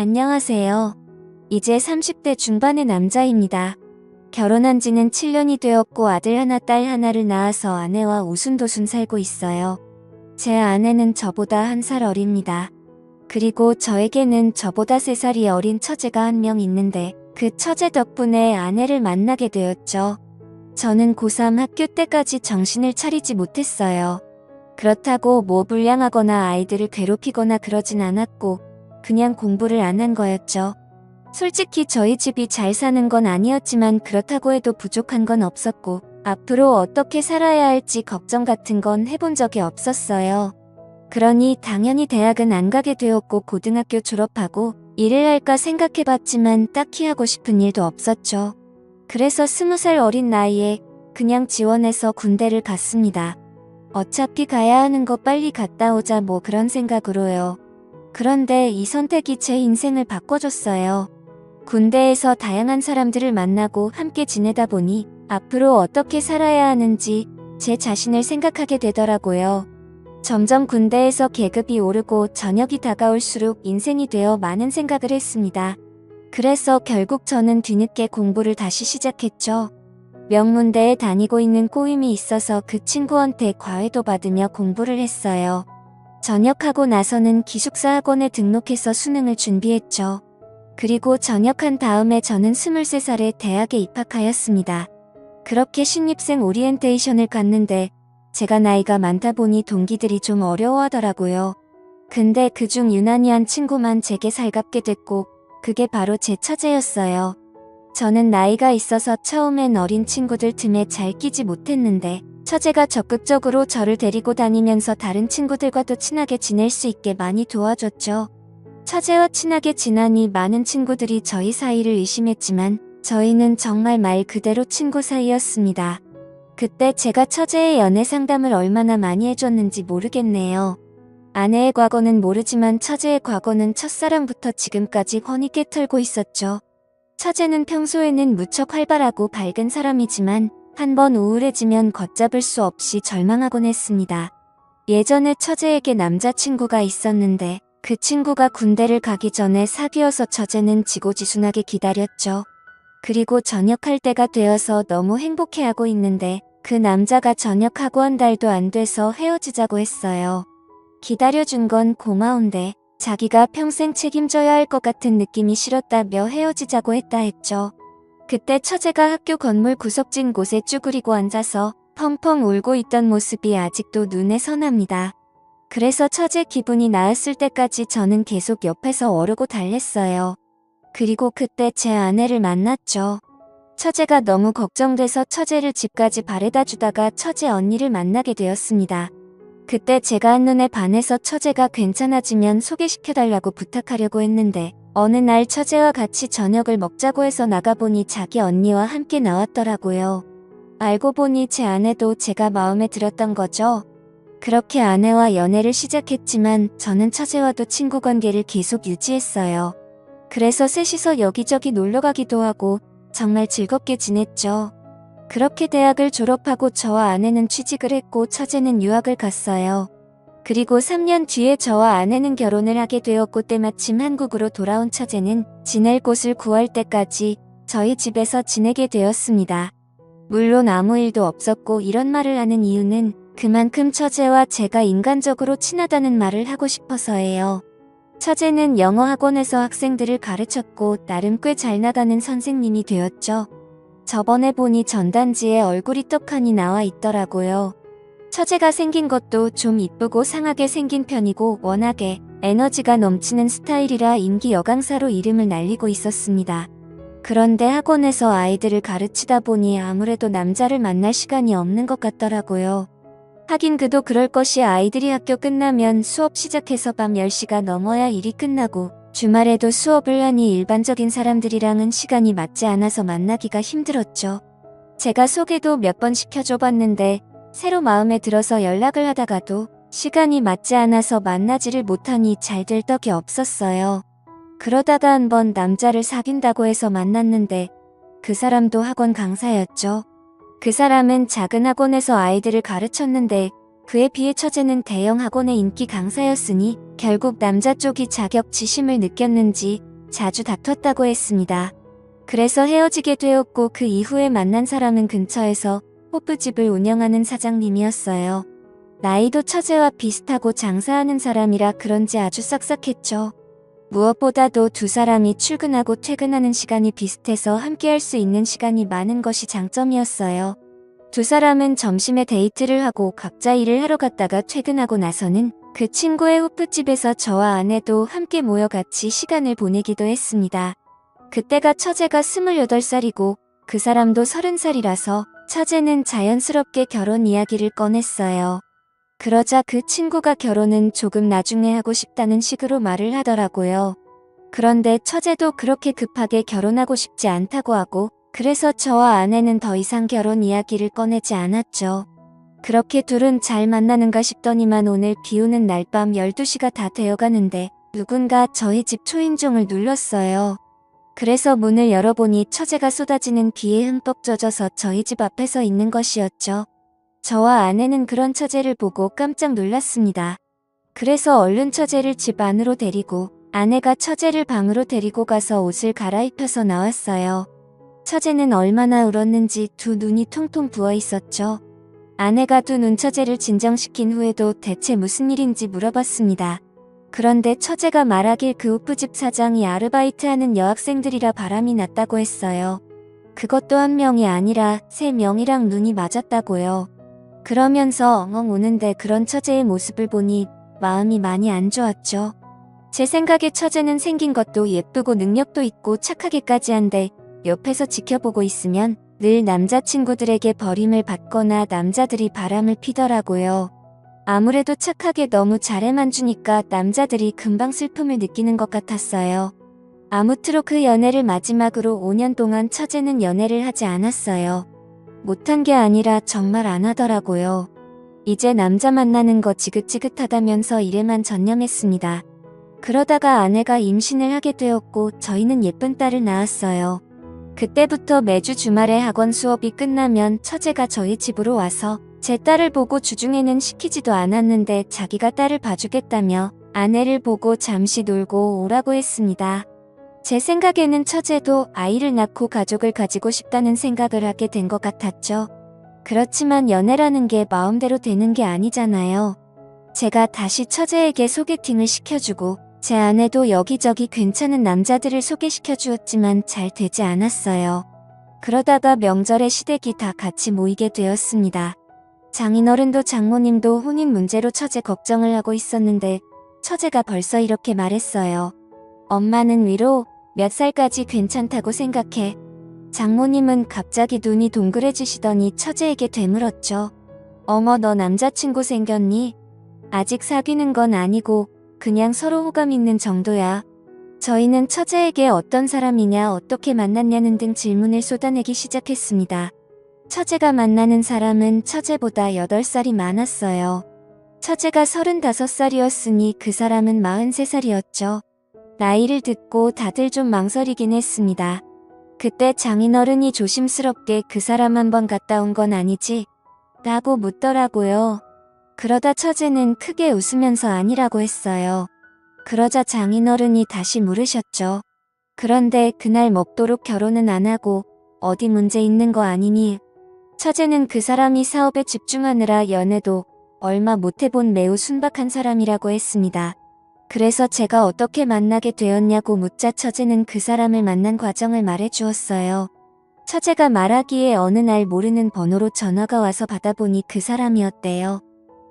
안녕하세요. 이제 30대 중반의 남자입니다. 결혼한 지는 7년이 되었고 아들 하나 딸 하나를 낳아서 아내와 우순도순 살고 있어요. 제 아내는 저보다 한 살 어립니다. 그리고 저에게는 저보다 3살이 어린 처제가 한 명 있는데 그 처제 덕분에 아내를 만나게 되었죠. 저는 고3 학교 때까지 정신을 차리지 못했어요. 그렇다고 뭐 불량하거나 아이들을 괴롭히거나 그러진 않았고 그냥 공부를 안 한 거였죠. 솔직히 저희 집이 잘 사는 건 아니었지만 그렇다고 해도 부족한 건 없었고 앞으로 어떻게 살아야 할지 걱정 같은 건 해본 적이 없었어요. 그러니 당연히 대학은 안 가게 되었고 고등학교 졸업하고 일을 할까 생각해봤지만 딱히 하고 싶은 일도 없었죠. 그래서 스무 살 어린 나이에 그냥 지원해서 군대를 갔습니다. 어차피 가야 하는 거 빨리 갔다 오자 뭐 그런 생각으로요. 그런데 이 선택이 제 인생을 바꿔줬어요. 군대에서 다양한 사람들을 만나고 함께 지내다 보니 앞으로 어떻게 살아야 하는지 제 자신을 생각하게 되더라고요. 점점 군대에서 계급이 오르고 저녁이 다가올수록 인생이 되어 많은 생각을 했습니다. 그래서 결국 저는 뒤늦게 공부를 다시 시작했죠. 명문대에 다니고 있는 꼬임이 있어서 그 친구한테 과외도 받으며 공부를 했어요. 전역하고 나서는 기숙사 학원에 등록해서 수능을 준비했죠. 그리고 전역한 다음에 저는 23살에 대학에 입학하였습니다. 그렇게 신입생 오리엔테이션을 갔는데 제가 나이가 많다 보니 동기들이 좀 어려워하더라고요. 근데 그중 유난히 한 친구만 제게 살갑게 됐고 그게 바로 제 처제였어요. 저는 나이가 있어서 처음엔 어린 친구들 틈에 잘 끼지 못했는데 처제가 적극적으로 저를 데리고 다니면서 다른 친구들과도 친하게 지낼 수 있게 많이 도와줬죠. 처제와 친하게 지나니 많은 친구들이 저희 사이를 의심했지만 저희는 정말 말 그대로 친구 사이였습니다. 그때 제가 처제의 연애 상담을 얼마나 많이 해줬는지 모르겠네요. 아내의 과거는 모르지만 처제의 과거는 첫사랑부터 지금까지 훤히 털고 있었죠. 처제는 평소에는 무척 활발하고 밝은 사람이지만 한 번 우울해지면 걷잡을 수 없이 절망하곤 했습니다. 예전에 처제에게 남자친구가 있었는데 그 친구가 군대를 가기 전에 사귀어서 처제는 지고지순하게 기다렸죠. 그리고 전역할 때가 되어서 너무 행복해하고 있는데 그 남자가 전역하고 한 달도 안 돼서 헤어지자고 했어요. 기다려준 건 고마운데 자기가 평생 책임져야 할 것 같은 느낌이 싫었다며 헤어지자고 했다 했죠. 그때 처제가 학교 건물 구석진 곳에 쭈그리고 앉아서 펑펑 울고 있던 모습이 아직도 눈에 선합니다. 그래서 처제 기분이 나았을 때까지 저는 계속 옆에서 어르고 달랬어요. 그리고 그때 제 아내를 만났죠. 처제가 너무 걱정돼서 처제를 집까지 바래다 주다가 처제 언니를 만나게 되었습니다. 그때 제가 한눈에 반해서 처제가 괜찮아지면 소개시켜달라고 부탁하려고 했는데 어느 날 처제와 같이 저녁을 먹자고 해서 나가보니 자기 언니와 함께 나왔더라고요. 알고 보니 제 아내도 제가 마음에 들었던 거죠. 그렇게 아내와 연애를 시작했지만 저는 처제와도 친구 관계를 계속 유지했어요. 그래서 셋이서 여기저기 놀러 가기도 하고 정말 즐겁게 지냈죠. 그렇게 대학을 졸업하고 저와 아내는 취직을 했고 처제는 유학을 갔어요. 그리고 3년 뒤에 저와 아내는 결혼을 하게 되었고 때마침 한국으로 돌아온 처제는 지낼 곳을 구할 때까지 저희 집에서 지내게 되었습니다. 물론 아무 일도 없었고 이런 말을 하는 이유는 그만큼 처제와 제가 인간적으로 친하다는 말을 하고 싶어서예요. 처제는 영어 학원에서 학생들을 가르쳤고 나름 꽤 잘 나가는 선생님이 되었죠. 저번에 보니 전단지에 얼굴이 떡하니 나와 있더라고요. 처제가 생긴 것도 좀 이쁘고 상하게 생긴 편이고 워낙에 에너지가 넘치는 스타일이라 인기 여강사로 이름을 날리고 있었습니다. 그런데 학원에서 아이들을 가르치다 보니 아무래도 남자를 만날 시간이 없는 것 같더라고요. 하긴 그도 그럴 것이 아이들이 학교 끝나면 수업 시작해서 밤 10시가 넘어야 일이 끝나고 주말에도 수업을 하니 일반적인 사람들이랑은 시간이 맞지 않아서 만나기가 힘들었죠. 제가 소개도 몇 번 시켜줘 봤는데 새로 마음에 들어서 연락을 하다가도 시간이 맞지 않아서 만나지를 못하니 잘 될 떡이 없었어요. 그러다가 한번 남자를 사귄다고 해서 만났는데 그 사람도 학원 강사였죠. 그 사람은 작은 학원에서 아이들을 가르쳤는데 그에 비해 처제는 대형 학원의 인기 강사였으니 결국 남자 쪽이 자격 지심을 느꼈는지 자주 다퉜다고 했습니다. 그래서 헤어지게 되었고 그 이후에 만난 사람은 근처에서 호프집을 운영하는 사장님이었어요. 나이도 처제와 비슷하고 장사하는 사람이라 그런지 아주 싹싹했죠. 무엇보다도 두 사람이 출근하고 퇴근하는 시간이 비슷해서 함께할 수 있는 시간이 많은 것이 장점이었어요. 두 사람은 점심에 데이트를 하고 각자 일을 하러 갔다가 퇴근하고 나서는 그 친구의 호프집에서 저와 아내도 함께 모여 같이 시간을 보내기도 했습니다. 그때가 처제가 28살이고 그 사람도 30살이라서 처제는 자연스럽게 결혼 이야기를 꺼냈어요. 그러자 그 친구가 결혼은 조금 나중에 하고 싶다는 식으로 말을 하더라고요. 그런데 처제도 그렇게 급하게 결혼하고 싶지 않다고 하고 그래서 저와 아내는 더 이상 결혼 이야기를 꺼내지 않았죠. 그렇게 둘은 잘 만나는가 싶더니만 오늘 비 오는 날 밤 12시가 다 되어가는데 누군가 저희 집 초인종을 눌렀어요. 그래서 문을 열어보니 처제가 쏟아지는 비에 흠뻑 젖어서 저희 집 앞에 서 있는 것이었죠. 저와 아내는 그런 처제를 보고 깜짝 놀랐습니다. 그래서 얼른 처제를 집 안으로 데리고 아내가 처제를 방으로 데리고 가서 옷을 갈아입혀서 나왔어요. 처제는 얼마나 울었는지 두 눈이 통통 부어 있었죠. 아내가 두 눈 처제를 진정시킨 후에도 대체 무슨 일인지 물어봤습니다. 그런데 처제가 말하길 그 우프집 사장이 아르바이트하는 여학생들이라 바람이 났다고 했어요. 그것도 한 명이 아니라 세 명이랑 눈이 맞았다고요. 그러면서 엉엉 우는데 그런 처제의 모습을 보니 마음이 많이 안 좋았죠. 제 생각에 처제는 생긴 것도 예쁘고 능력도 있고 착하기까지 한데 옆에서 지켜보고 있으면 늘 남자친구들에게 버림을 받거나 남자들이 바람을 피더라고요. 아무래도 착하게 너무 잘해만 주니까 남자들이 금방 슬픔을 느끼는 것 같았어요. 아무쪼록 그 연애를 마지막으로 5년 동안 처제는 연애를 하지 않았어요. 못한 게 아니라 정말 안 하더라고요. 이제 남자 만나는 거 지긋지긋하다면서 일에만 전념했습니다. 그러다가 아내가 임신을 하게 되었고 저희는 예쁜 딸을 낳았어요. 그때부터 매주 주말에 학원 수업이 끝나면 처제가 저희 집으로 와서 제 딸을 보고 주중에는 시키지도 않았는데 자기가 딸을 봐주겠다며 아내를 보고 잠시 놀고 오라고 했습니다. 제 생각에는 처제도 아이를 낳고 가족을 가지고 싶다는 생각을 하게 된 것 같았죠. 그렇지만 연애라는 게 마음대로 되는 게 아니잖아요. 제가 다시 처제에게 소개팅을 시켜주고 제 아내도 여기저기 괜찮은 남자들을 소개시켜 주었지만 잘 되지 않았어요. 그러다가 명절에 시댁이 다 같이 모이게 되었습니다. 장인어른도 장모님도 혼인 문제로 처제 걱정을 하고 있었는데 처제가 벌써 이렇게 말했어요. 엄마는 위로 몇 살까지 괜찮다고 생각해. 장모님은 갑자기 눈이 동그래지시더니 처제에게 되물었죠. 어머 너 남자친구 생겼니? 아직 사귀는 건 아니고 그냥 서로 호감 있는 정도야. 저희는 처제에게 어떤 사람이냐 어떻게 만났냐는 등 질문을 쏟아내기 시작했습니다. 처제가 만나는 사람은 처제보다 8살이 많았어요. 처제가 35살이었으니 그 사람은 43살이었죠. 나이를 듣고 다들 좀 망설이긴 했습니다. 그때 장인어른이 조심스럽게 그 사람 한 번 갔다 온 건 아니지? 라고 묻더라고요. 그러다 처제는 크게 웃으면서 아니라고 했어요. 그러자 장인어른이 다시 물으셨죠. 그런데 그날 먹도록 결혼은 안 하고 어디 문제 있는 거 아니니? 처제는 그 사람이 사업에 집중하느라 연애도 얼마 못 해본 매우 순박한 사람이라고 했습니다. 그래서 제가 어떻게 만나게 되었냐고 묻자 처제는 그 사람을 만난 과정을 말해 주었어요. 처제가 말하기에 어느 날 모르는 번호로 전화가 와서 받아보니 그 사람이었대요.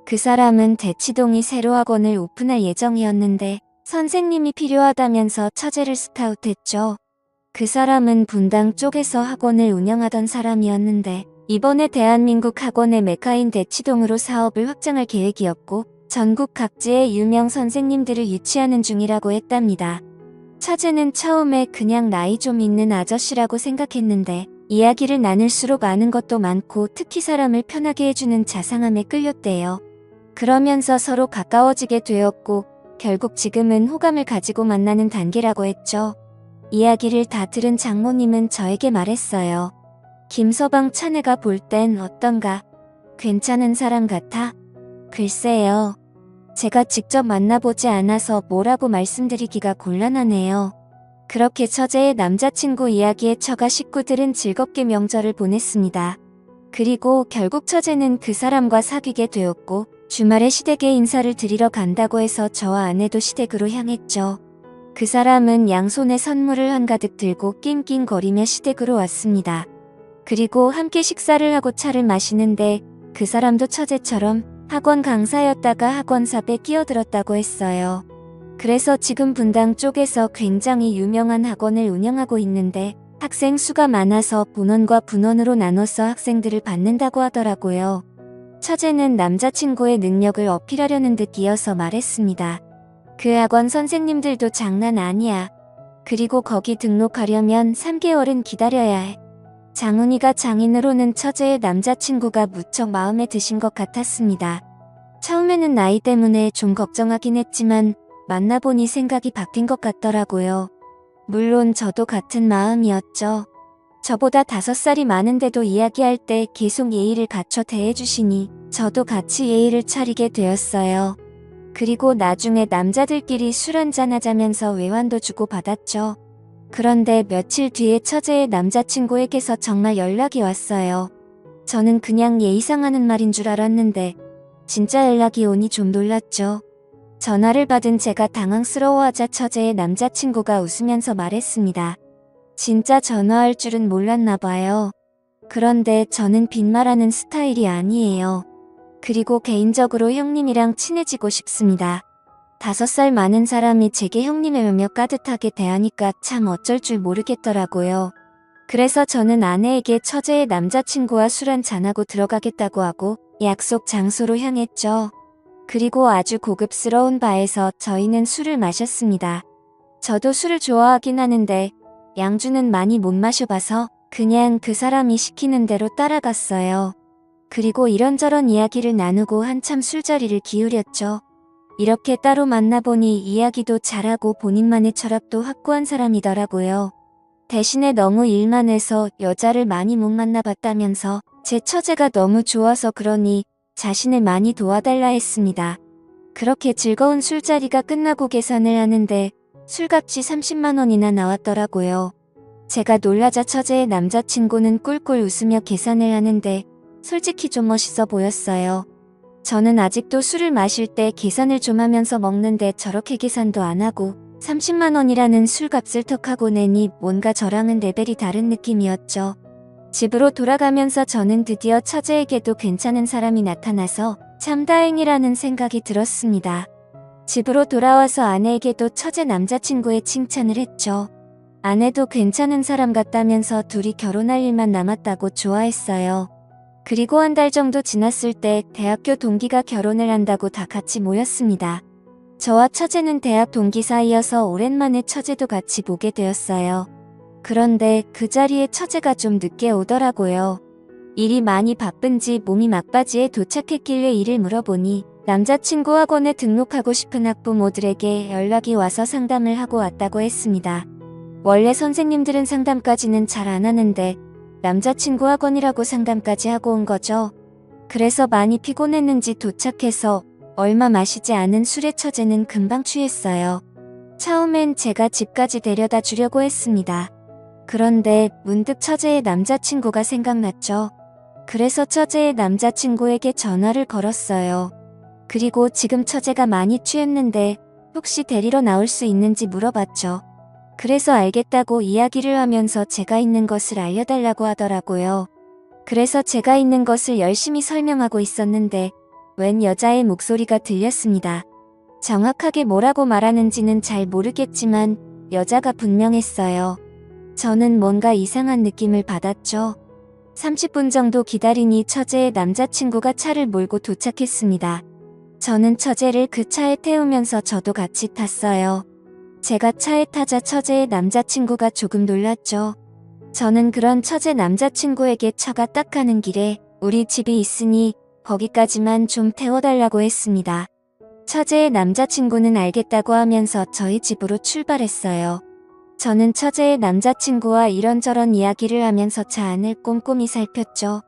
그 사람은 대치동이 새로 학원을 오픈할 예정이었는데 선생님이 필요하다면서 처제를 스카우트했죠. 그 사람은 분당 쪽에서 학원을 운영하던 사람이었는데 이번에 대한민국 학원의 메카인 대치동으로 사업을 확장할 계획이었고 전국 각지의 유명 선생님들을 유치하는 중이라고 했답니다. 처제는 처음에 그냥 나이 좀 있는 아저씨라고 생각했는데 이야기를 나눌수록 아는 것도 많고 특히 사람을 편하게 해주는 자상함에 끌렸대요. 그러면서 서로 가까워지게 되었고 결국 지금은 호감을 가지고 만나는 단계라고 했죠. 이야기를 다 들은 장모님은 저에게 말했어요. 김서방 차내가 볼 땐 어떤가? 괜찮은 사람 같아? 글쎄요. 제가 직접 만나보지 않아서 뭐라고 말씀드리기가 곤란하네요. 그렇게 처제의 남자친구 이야기에 처가 식구들은 즐겁게 명절을 보냈습니다. 그리고 결국 처제는 그 사람과 사귀게 되었고 주말에 시댁에 인사를 드리러 간다고 해서 저와 아내도 시댁으로 향했죠. 그 사람은 양손에 선물을 한가득 들고 낑낑거리며 시댁으로 왔습니다. 그리고 함께 식사를 하고 차를 마시는데 그 사람도 처제처럼 학원 강사였다가 학원사에 끼어들었다고 했어요. 그래서 지금 분당 쪽에서 굉장히 유명한 학원을 운영하고 있는데 학생 수가 많아서 본원과 분원으로 나눠서 학생들을 받는다고 하더라고요. 처제는 남자친구의 능력을 어필하려는 듯 이어서 말했습니다. 그 학원 선생님들도 장난 아니야. 그리고 거기 등록하려면 3개월은 기다려야 해. 장훈이가 장인으로는 처제의 남자친구가 무척 마음에 드신 것 같았습니다. 처음에는 나이 때문에 좀 걱정하긴 했지만 만나보니 생각이 바뀐 것 같더라고요. 물론 저도 같은 마음이었죠. 저보다 다섯 살이 많은데도 이야기할 때 계속 예의를 갖춰 대해주시니 저도 같이 예의를 차리게 되었어요. 그리고 나중에 남자들끼리 술 한잔 하자면서 외환도 주고 받았죠. 그런데 며칠 뒤에 처제의 남자친구에게서 정말 연락이 왔어요. 저는 그냥 예의상 하는 말인 줄 알았는데 진짜 연락이 오니 좀 놀랐죠. 전화를 받은 제가 당황스러워하자 처제의 남자친구가 웃으면서 말했습니다. 진짜 전화할 줄은 몰랐나 봐요. 그런데 저는 빈말하는 스타일이 아니에요. 그리고 개인적으로 형님이랑 친해지고 싶습니다. 다섯 살 많은 사람이 제게 형님의 몇몇 따뜻하게 대하니까 참 어쩔 줄 모르겠더라고요. 그래서 저는 아내에게 처제의 남자친구와 술 한잔하고 들어가겠다고 하고 약속 장소로 향했죠. 그리고 아주 고급스러운 바에서 저희는 술을 마셨습니다. 저도 술을 좋아하긴 하는데 양주는 많이 못 마셔봐서 그냥 그 사람이 시키는 대로 따라갔어요. 그리고 이런저런 이야기를 나누고 한참 술자리를 기울였죠. 이렇게 따로 만나보니 이야기도 잘하고 본인만의 철학도 확고한 사람이더라고요. 대신에 너무 일만 해서 여자를 많이 못 만나봤다면서 제 처제가 너무 좋아서 그러니 자신을 많이 도와달라 했습니다. 그렇게 즐거운 술자리가 끝나고 계산을 하는데 술값이 30만 원이나 나왔더라고요. 제가 놀라자 처제의 남자친구는 꿀꿀 웃으며 계산을 하는데 솔직히 좀 멋있어 보였어요. 저는 아직도 술을 마실 때 계산을 좀 하면서 먹는데 저렇게 계산도 안 하고 30만 원이라는 술값을 턱하고 내니 뭔가 저랑은 레벨이 다른 느낌이었죠. 집으로 돌아가면서 저는 드디어 처제에게도 괜찮은 사람이 나타나서 참 다행이라는 생각이 들었습니다. 집으로 돌아와서 아내에게도 처제 남자친구의 칭찬을 했죠. 아내도 괜찮은 사람 같다면서 둘이 결혼할 일만 남았다고 좋아했어요. 그리고 한 달 정도 지났을 때 대학교 동기가 결혼을 한다고 다 같이 모였습니다. 저와 처제는 대학 동기 사이여서 오랜만에 처제도 같이 보게 되었어요. 그런데 그 자리에 처제가 좀 늦게 오더라고요. 일이 많이 바쁜지 몸이 막바지에 도착했길래 일을 물어보니 남자친구 학원에 등록하고 싶은 학부모들에게 연락이 와서 상담을 하고 왔다고 했습니다. 원래 선생님들은 상담까지는 잘 안 하는데 남자친구 학원이라고 상담까지 하고 온 거죠. 그래서 많이 피곤했는지 도착해서 얼마 마시지 않은 술에 처제는 금방 취했어요. 처음엔 제가 집까지 데려다 주려고 했습니다. 그런데 문득 처제의 남자친구가 생각났죠. 그래서 처제의 남자친구에게 전화를 걸었어요. 그리고 지금 처제가 많이 취했는데 혹시 데리러 나올 수 있는지 물어봤죠. 그래서 알겠다고 이야기를 하면서 제가 있는 것을 알려달라고 하더라고요. 그래서 제가 있는 것을 열심히 설명하고 있었는데 웬 여자의 목소리가 들렸습니다. 정확하게 뭐라고 말하는지는 잘 모르겠지만 여자가 분명했어요. 저는 뭔가 이상한 느낌을 받았죠. 30분 정도 기다리니 처제의 남자친구가 차를 몰고 도착했습니다. 저는 처제를 그 차에 태우면서 저도 같이 탔어요. 제가 차에 타자 처제의 남자친구가 조금 놀랐죠. 저는 그런 처제 남자친구에게 차가 딱 가는 길에 우리 집이 있으니 거기까지만 좀 태워달라고 했습니다. 처제의 남자친구는 알겠다고 하면서 저희 집으로 출발했어요. 저는 처제의 남자친구와 이런저런 이야기를 하면서 차 안을 꼼꼼히 살폈죠.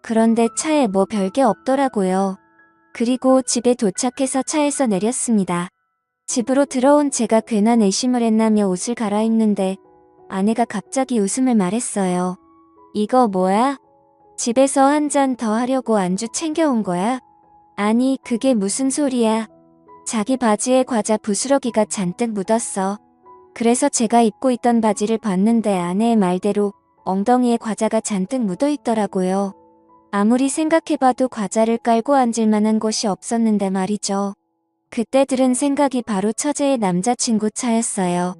그런데 차에 뭐 별게 없더라고요. 그리고 집에 도착해서 차에서 내렸습니다. 집으로 들어온 제가 괜한 의심을 했나며 옷을 갈아입는데 아내가 갑자기 웃음을 말했어요. 이거 뭐야? 집에서 한 잔 더 하려고 안주 챙겨온 거야? 아니, 그게 무슨 소리야. 자기 바지에 과자 부스러기가 잔뜩 묻었어. 그래서 제가 입고 있던 바지를 봤는데 아내의 말대로 엉덩이에 과자가 잔뜩 묻어 있더라고요. 아무리 생각해봐도 과자를 깔고 앉을 만한 곳이 없었는데 말이죠. 그때 들은 생각이 바로 처제의 남자친구 차였어요.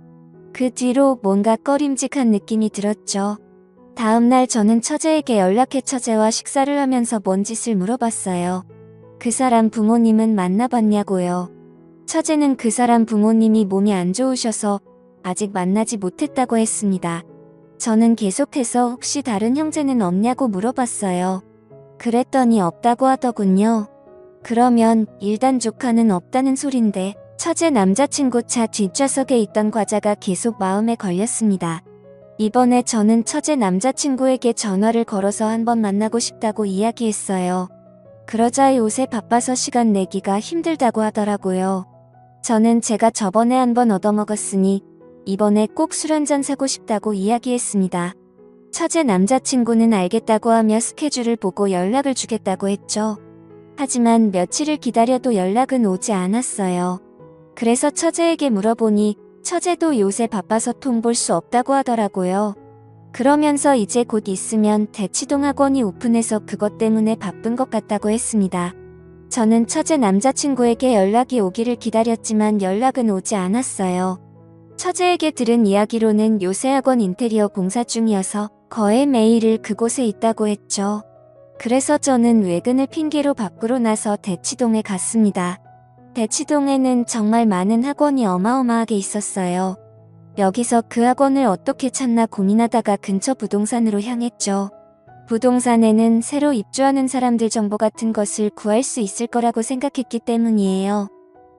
그 뒤로 뭔가 꺼림직한 느낌이 들었죠. 다음날 저는 처제에게 연락해 처제와 식사를 하면서 뭔 짓을 물어봤어요. 그 사람 부모님은 만나봤냐고요. 처제는 그 사람 부모님이 몸이 안 좋으셔서 아직 만나지 못했다고 했습니다. 저는 계속해서 혹시 다른 형제는 없냐고 물어봤어요. 그랬더니 없다고 하더군요. 그러면 일단 조카는 없다는 소린데 처제 남자친구 차 뒷좌석에 있던 과자가 계속 마음에 걸렸습니다. 이번에 저는 처제 남자친구에게 전화를 걸어서 한번 만나고 싶다고 이야기했어요. 그러자 요새 바빠서 시간 내기가 힘들다고 하더라고요. 저는 제가 저번에 한번 얻어먹었으니 이번에 꼭 술 한잔 사고 싶다고 이야기했습니다. 처제 남자친구는 알겠다고 하며 스케줄을 보고 연락을 주겠다고 했죠. 하지만 며칠을 기다려도 연락은 오지 않았어요. 그래서 처제에게 물어보니 처제도 요새 바빠서 통 볼 수 없다고 하더라고요. 그러면서 이제 곧 있으면 대치동 학원이 오픈해서 그것 때문에 바쁜 것 같다고 했습니다. 저는 처제 남자친구에게 연락이 오기를 기다렸지만 연락은 오지 않았어요. 처제에게 들은 이야기로는 요새 학원 인테리어 공사 중이어서 거의 매일을 그곳에 있다고 했죠. 그래서 저는 외근을 핑계로 밖으로 나서 대치동에 갔습니다. 대치동에는 정말 많은 학원이 어마어마하게 있었어요. 여기서 그 학원을 어떻게 찾나 고민하다가 근처 부동산으로 향했죠. 부동산에는 새로 입주하는 사람들 정보 같은 것을 구할 수 있을 거라고 생각했기 때문이에요.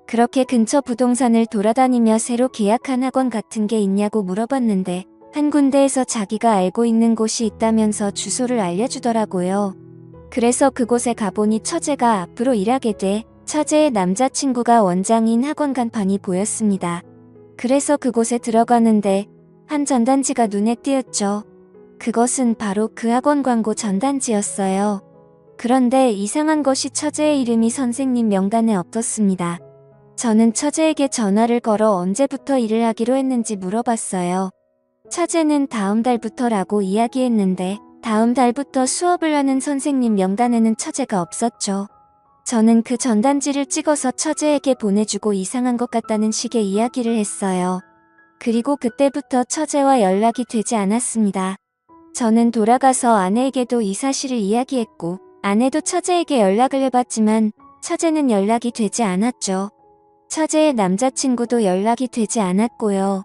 그렇게 근처 부동산을 돌아다니며 새로 계약한 학원 같은 게 있냐고 물어봤는데 한 군데에서 자기가 알고 있는 곳이 있다면서 주소를 알려주더라고요. 그래서 그곳에 가보니 처제가 앞으로 일하게 돼 처제의 남자친구가 원장인 학원 간판이 보였습니다. 그래서 그곳에 들어가는데 한 전단지가 눈에 띄었죠. 그것은 바로 그 학원 광고 전단지였어요. 그런데 이상한 것이 처제의 이름이 선생님 명단에 없었습니다. 저는 처제에게 전화를 걸어 언제부터 일을 하기로 했는지 물어봤어요. 처제는 다음 달부터라고 이야기했는데 다음 달부터 수업을 하는 선생님 명단에는 처제가 없었죠. 저는 그 전단지를 찍어서 처제에게 보내주고 이상한 것 같다는 식의 이야기를 했어요. 그리고 그때부터 처제와 연락이 되지 않았습니다. 저는 돌아가서 아내에게도 이 사실을 이야기했고 아내도 처제에게 연락을 해봤지만 처제는 연락이 되지 않았죠. 처제의 남자친구도 연락이 되지 않았고요.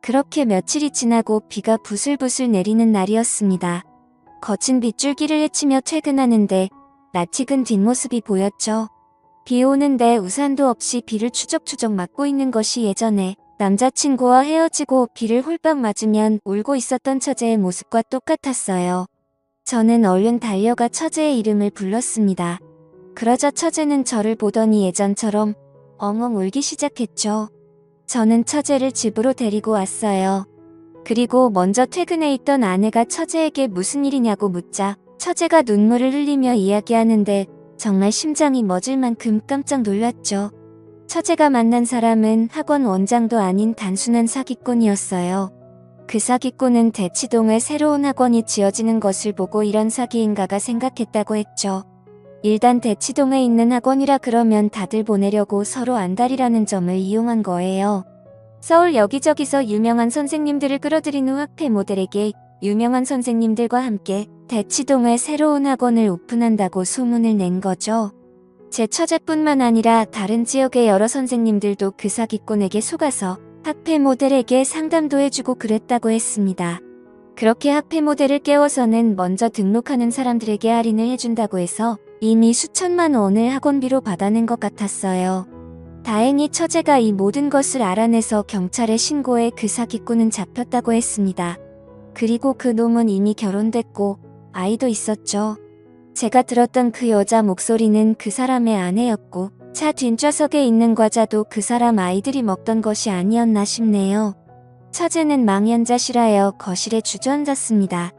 그렇게 며칠이 지나고 비가 부슬부슬 내리는 날이었습니다. 거친 빗줄기를 헤치며 퇴근하는데 낯익은 뒷모습이 보였죠. 비 오는데 우산도 없이 비를 추적추적 맞고 있는 것이 예전에 남자친구와 헤어지고 비를 홀딱 맞으면 울고 있었던 처제의 모습과 똑같았어요. 저는 얼른 달려가 처제의 이름을 불렀습니다. 그러자 처제는 저를 보더니 예전처럼 엉엉 울기 시작했죠. 저는 처제를 집으로 데리고 왔어요. 그리고 먼저 퇴근해 있던 아내가 처제에게 무슨 일이냐고 묻자 처제가 눈물을 흘리며 이야기하는데 정말 심장이 멎을 만큼 깜짝 놀랐죠. 처제가 만난 사람은 학원 원장도 아닌 단순한 사기꾼이었어요. 그 사기꾼은 대치동에 새로운 학원이 지어지는 것을 보고 이런 사기인가가 생각했다고 했죠. 일단 대치동에 있는 학원이라 그러면 다들 보내려고 서로 안달이라는 점을 이용한 거예요. 서울 여기저기서 유명한 선생님들을 끌어들인 후 학회 모델에게 유명한 선생님들과 함께 대치동에 새로운 학원을 오픈한다고 소문을 낸 거죠. 제 처제뿐만 아니라 다른 지역의 여러 선생님들도 그 사기꾼에게 속아서 학회 모델에게 상담도 해주고 그랬다고 했습니다. 그렇게 학회 모델을 깨워서는 먼저 등록하는 사람들에게 할인을 해준다고 해서 이미 수천만 원을 학원비로 받아낸 것 같았어요. 다행히 처제가 이 모든 것을 알아내서 경찰에 신고해 그 사기꾼은 잡혔다고 했습니다. 그리고 그 놈은 이미 결혼됐고 아이도 있었죠. 제가 들었던 그 여자 목소리는 그 사람의 아내였고 차 뒷좌석에 있는 과자도 그 사람 아이들이 먹던 것이 아니었나 싶네요. 처제는 망연자실하여 거실에 주저앉았습니다.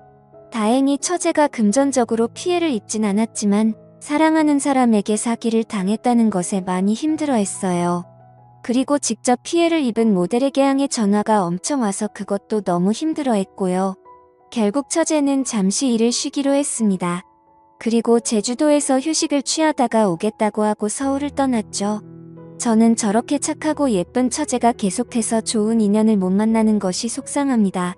다행히 처제가 금전적으로 피해를 입진 않았지만 사랑하는 사람에게 사기를 당했다는 것에 많이 힘들어했어요. 그리고 직접 피해를 입은 모델에게 향해 전화가 엄청 와서 그것도 너무 힘들어했고요. 결국 처제는 잠시 일을 쉬기로 했습니다. 그리고 제주도에서 휴식을 취하다가 오겠다고 하고 서울을 떠났죠. 저는 저렇게 착하고 예쁜 처제가 계속해서 좋은 인연을 못 만나는 것이 속상합니다.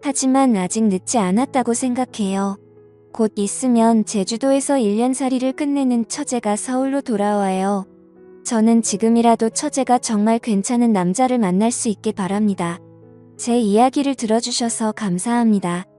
하지만 아직 늦지 않았다고 생각해요. 곧 있으면 제주도에서 1년살이를 끝내는 처제가 서울로 돌아와요. 저는 지금이라도 처제가 정말 괜찮은 남자를 만날 수 있게 바랍니다. 제 이야기를 들어주셔서 감사합니다.